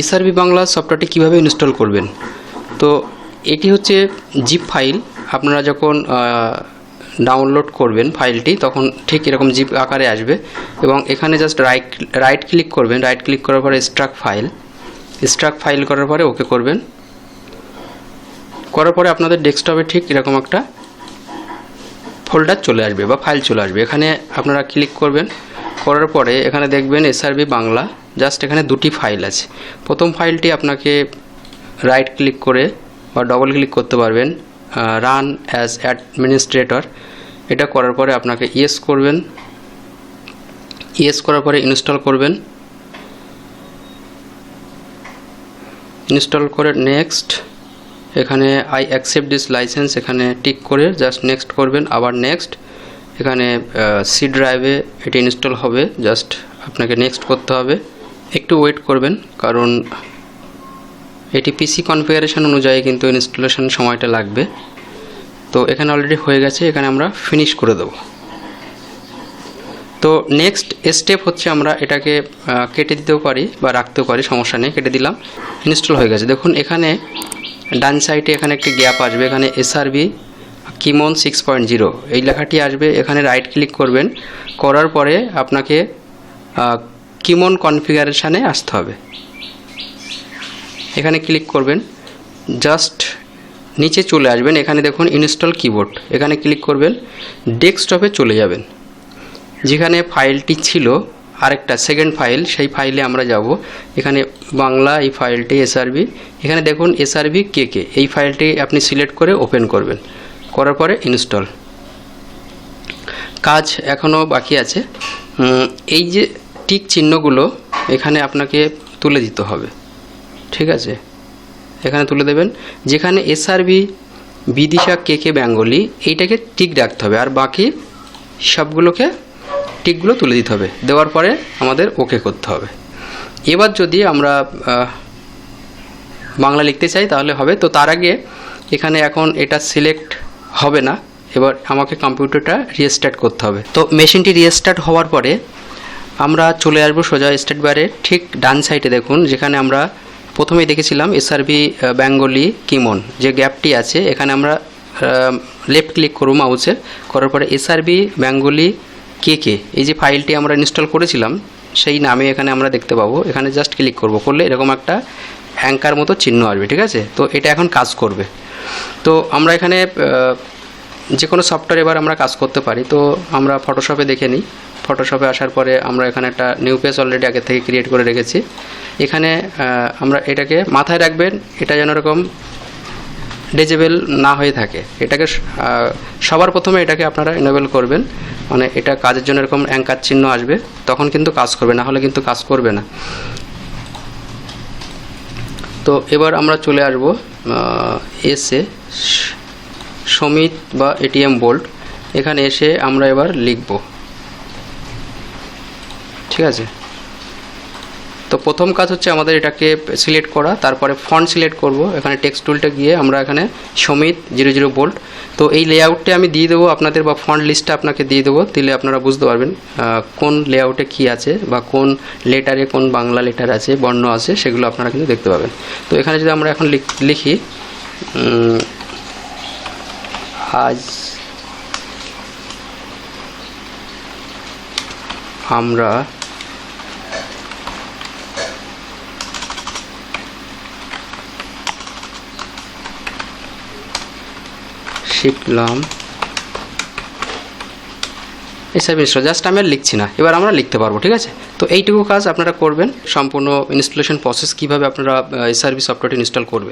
SRB Bangla সফটওয়্যারটি কীভাবে install করবেন? তো এটি হচ্ছে জিপ ফাইল আপনারা যখন ডাউনলোড করবেন ফাইলটি তখন ঠিক এরকম জিপ আকারে আসবে এবং এখানে জাস্ট রাইট রাইট ক্লিক করবেন। রাইট ক্লিক করার পরে স্ট্রাক ফাইল স্ট্রাক ফাইল করার পরে ওকে করবেন। করার পরে আপনাদের ডেস্কটপে ঠিক এরকম একটা ফোল্ডার চলে আসবে বা ফাইল চলে আসবে। এখানে আপনারা ক্লিক করবেন। করার পরে এখানে দেখবেন এসআরবি বাংলা। জাস্ট এখানে দুটি ফাইল আছে। প্রথম ফাইলটি আপনাকে রাইট ক্লিক করে বা ডবল ক্লিক করতে পারবেন রান অ্যাজ অ্যাডমিনিস্ট্রেটর এটা করার পরে আপনাকে ইয়েস করবেন। ইয়েস করার পরে ইনস্টল করবেন। ইনস্টল করে নেক্সট এখানে আই অ্যাকসেপ্ট দিস লাইসেন্স এখানে টিক করে জাস্ট নেক্সট করবেন, আবার নেক্সট এখানে সি ড্রাইভে এটি ইনস্টল হবে জাস্ট আপনাকে নেক্সট করতে হবে। একটু ওয়েট করবেন, কারণ এটি পিসি কনফিগারেশন অনুযায়ী কিন্তু ইনস্টলেশন সময়টা লাগবে। তো এখানে অলরেডি হয়ে গেছে, এখানে আমরা ফিনিশ করে দেবো। তো নেক্সট স্টেপ হচ্ছে আমরা এটাকে কেটে দিতেও পারি বা রাখতেও পারি, সমস্যা নেই, কেটে দিলাম ইনস্টল হয়ে গেছে। দেখুন, এখানে ডান সাইডে এখানে একটি গ্যাপ আসবে, এখানে এসআরবি কিমন সিক্স পয়েন্ট জিরো এই লেখাটি আসবে, এখানে রাইট ক্লিক করবেন, করার পরে আপনাকে কিমন কনফিগারেশানে আসতে হবে। এখানে ক্লিক করবেন। জাস্ট নিচে চলে আসবেন। এখানে দেখুন ইনস্টল কিবোর্ড। এখানে ক্লিক করবেন। ডেস্কটপে চলে যাবেন। যেখানে ফাইলটি ছিল, আরেকটা সেকেন্ড ফাইল, সেই ফাইলে আমরা যাব। এখানে বাংলা, এই ফাইলটি এসআরবি। এখানে দেখুন এসআরবি কে কে। এই ফাইলটি আপনি সিলেক্ট করে ওপেন করবেন। করার পরে ইনস্টল। কাজ এখনও বাকি আছে। এই যে টিক চিহ্নগুলো এখানে আপনাকে তুলে দিতে হবে। ঠিক আছে? এখানে তুলে দেবেন। যেখানে এসআরবি বিদিশা কে কে বেঙ্গলি, এইটাকে টিক রাখতে হবে। আর বাকি সবগুলোকে টিকগুলো তুলে দিতে হবে। দেওয়ার পরে আমাদের ওকে করতে হবে। এবার যদি আমরা বাংলা লিখতে চাই তাহলে হবে। তো তার আগে এখানে এখন এটা সিলেক্ট হবে না। এবার আমাকে কম্পিউটারটা রিস্টার্ট করতে হবে। তো মেশিনটি রিস্টার্ট হওয়ার পরে আমরা চলে আসব সোজা স্টেট বারে ঠিক ডান সাইডে দেখুন, যেখানে আমরা প্রথমেই দেখেছিলাম এসআরবি বেঙ্গলি কিমন যে গ্যাপটি আছে, এখানে আমরা লেফট ক্লিক করব মাউসের করার পরে এসআরবি বেঙ্গলি কে কে এই যে ফাইলটি আমরা ইনস্টল করেছিলাম, সেই নামে এখানে আমরা দেখতে পাবো, এখানে জাস্ট ক্লিক করব, করলে এরকম একটা অ্যাঙ্কার মতো চিহ্ন আসবে, ঠিক আছে? তো এটা এখন কাজ করবে। তো আমরা এখানে যে কোনো সফটওয়্যার এবার আমরা কাজ করতে পারি, তো আমরা ফটোশপে দেখে নিই। ফটোশপে আসার পরে আমরা এখানে একটা নিউ পেজ অলরেডি আগে থেকে ক্রিয়েট করে রেখেছি। এখানে আমরা এটাকে মাথায় রাখবেন, এটা যেন এরকম ডেজেবল না হয়ে থাকে। এটাকে সবার প্রথমে এটাকে আপনারা এনেবল করবেন। মানে এটা কাজের জন্য এরকম অ্যাঙ্কার চিহ্ন আসবে, তখন কিন্তু কাজ করবে, না হলে কিন্তু কাজ করবে না। তো এবার আমরা চলে আসব এসে সমিত বা এটিএম বোল্ট এখানে এসে আমরা এবার লিখব। ঠিক আছে? তো প্রথম কাজ হচ্ছে আমাদের এটাকে সিলেক্ট করা, তারপরে ফন্ট সিলেক্ট করব। এখানে টেক্সট টুলটা গিয়ে আমরা এখানে সমিত জিরো জিরো বোল্ট তো এই লেআউটটা আমি দিয়ে দেবো আপনাদের বা ফন্ট লিস্টটা আপনাকে দিয়ে দেবো, দিলে আপনারা বুঝতে পারবেন কোন লেআউটে কী আছে বা কোন লেটারে কোন বাংলা লেটার আছে, বর্ণ আছে, সেগুলো আপনারা কিন্তু দেখতে পাবেন। তো এখানে যদি আমরা এখন লিখ- আজ আমরা শিখলাম এসব ইনস্টল জাস্ট আমি আর লিখছি না। এবার আমরা লিখতে পারব, ঠিক আছে? তো এইটুকু কাজ আপনারা করবেন। সম্পূর্ণ ইনস্টলেশন প্রসেস কীভাবে আপনারা সার্ভিস সফটওয়্যারটি ইনস্টল করবেন।